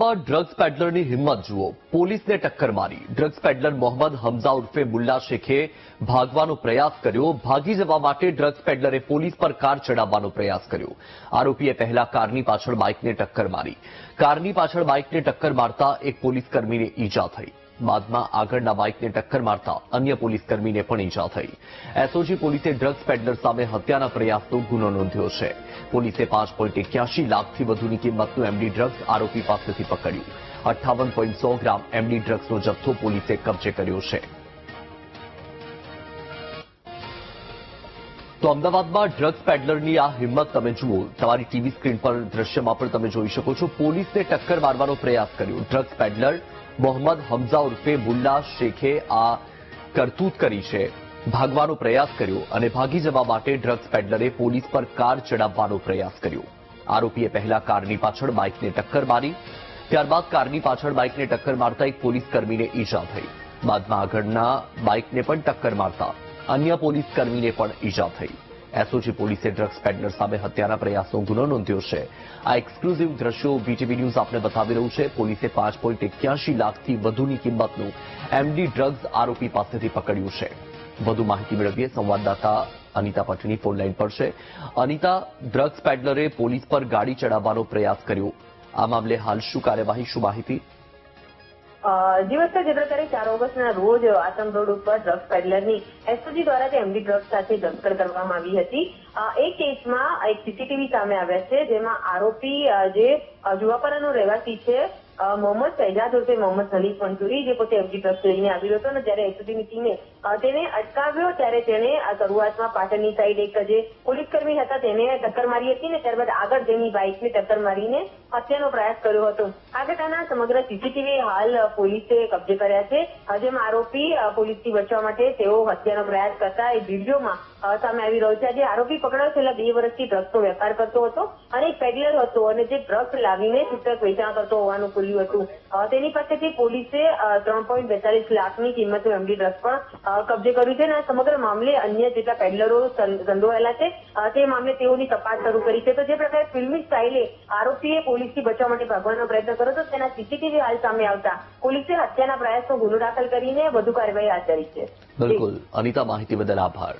અમદાવાદમાં ડ્રગ્સ પેડલરની હિંમત જુઓ. પોલીસને ટક્કર મારી. ડ્રગ્સ પેડલર મોહમ્મદ હમઝા ઉર્ફે મુલ્લા શેખે ભાગવાનો પ્રયાસ કર્યો. ભાગી જવા માટે ડ્રગ્સ પેડલરે પોલીસ પર કાર ચડાવવાનો પ્રયાસ કર્યો. આરોપીએ પહેલા કારની પાછળ બાઇકને ટક્કર મારી. કારની પાછળ બાઇકને ટક્કર મારતા એક પોલીસ કર્મીને ઈજા થઈ. બાદમાં આગળના બાઇકને ટક્કર મારતા અન્ય પોલીસકર્મીને પણ ઈજા થઈ. એસઓજી પોલીસે ડ્રગ્સ પેડલર સામે હત્યાના પ્રયાસનો ગુનો નોંધ્યો છે. પોલીસે પાંચ પોઈન્ટ એક્યાસી લાખથી વધુની કિંમતનું એમડી ડ્રગ્સ આરોપી પાસેથી પકડ્યું. અઠ્ઠાવન ગ્રામ એમડી ડ્રગ્સનો જથ્થો પોલીસે કબજે કર્યો છે. તો અમદાવાદમાં ડ્રગ્સ પેડલરની આ હિંમત તમે જુઓ, તમારી ટીવી સ્ક્રીન પર દ્રશ્યમાં પણ તમે જોઈ શકો છો પોલીસને ટક્કર મારવાનો પ્રયાસ કર્યો. ડ્રગ્સ પેડલર મોહમ્મદ હમઝા ઉર્ફે મુન્ના શેખે આ કરતૂત કરી છે. ભાગવાનો પ્રયાસ કર્યો અને ભાગી જવા માટે ડ્રગ્સ પેડલરે પોલીસ પર કાર ચડાવવાનો પ્રયાસ કર્યો. આરોપીએ પહેલા કારની પાછળ બાઇકને ટક્કર મારી, ત્યારબાદ કારની પાછળ બાઇકને ટક્કર મારતા એક પોલીસ કર્મીને ઈજા થઈ. બાદમાં આગળના બાઇકને પણ ટક્કર મારતા અન્ય પોલીસ કર્મીને પણ ઈજા થઈ. એસઓજી પોલીસે ડ્રગ્સ પેડલર સામે હત્યાના પ્રયાસનો ગુનો નોંધ્યો છે. આ એક્સક્લુઝિવ દ્રશ્યો વીટીવી ન્યૂઝ આપને બતાવી રહ્યું છે. પોલીસે પાંચ પોઈન્ટ એક્યાસી લાખથી વધુની કિંમતનું એમડી ડ્રગ્સ આરોપી પાસેથી પકડ્યું છે. વધુ માહિતી મેળવીએ. સંવાદદાતા અનિતા પટણી ફોનલાઈન પર છે. અનિતા, ડ્રગ્સ પેડલરે પોલીસ પર ગાડી ચડાવવાનો પ્રયાસ કર્યો. આ મામલે હાલ શું કાર્યવાહી, શું માહિતી? દિવસ જે પ્રકારે ચાર ઓગસ્ટના રોજ આસમ રોડ ઉપર ડ્રગ્સ પેડલરની એસઓજી દ્વારા તેમની ડ્રગ્સ સાથે ધરપકડ કરવામાં આવી હતી. એક કેસમાં એક સીસીટીવી સામે આવ્યા છે, જેમાં આરોપી જે જુવાપરાનો રહેવાસી છે મોહમ્મદ શહેજાદ ઉર્ફે મોહમ્મદ હનીફ મંસૂરી જે પોતે એમજી ટ્રસ્ટ લઈને આવ્યો હતો અને જ્યારે એસઓજીની ટીમે તેને અટકાવ્યો ત્યારે તેને આ શરૂઆતમાં પાટણની સાઈડ એક જે પોલીસ કર્મી હતા તેને ટક્કર મારી હતી ને ત્યારબાદ આગળ તેની બાઇકને ટક્કર મારીને હત્યાનો પ્રયાસ કર્યો હતો. આ ઘટનાના સમગ્ર સીસીટીવી હાલ પોલીસે કબજે કર્યા છે. જેમ આરોપી પોલીસથી બચવા માટે તેઓ હત્યાનો પ્રયાસ કરતા એ વિડીયોમાં સામે આવી રહ્યો છે. આજે આરોપી પકડાયો છેલ્લા બે વર્ષથી ડ્રગ્સનો વેપાર કરતો હતો અને પેડલર હતો અને જે ડ્રગ્સ લાવીને છૂટક વેચાણ કરતો હોવાનું ખુલ્યું હતું. તેની પાસેથી પોલીસે ત્રણ પોઈન્ટ બેતાલીસ લાખની કિંમતનું એમડી ડ્રગ્સ પણ કબજે કર્યું છે અને સમગ્ર મામલે અન્ય જેટલા પેડલરો સંડોવાયેલા છે તે મામલે તેઓની તપાસ શરૂ કરી છે. તો જે પ્રકારે ફિલ્મી સ્ટાઇલે આરોપીએ પોલીસથી બચવા માટે ભાગવાનો પ્રયત્ન કર્યો હતો, તેના સીસીટીવી હાલ સામે આવતા. પોલીસે હત્યાના પ્રયાસનો ગુનો દાખલ કરીને વધુ કાર્યવાહી હાથ ધરી છે. બિલકુલ. અનિતા, માહિતી બદલ આભાર.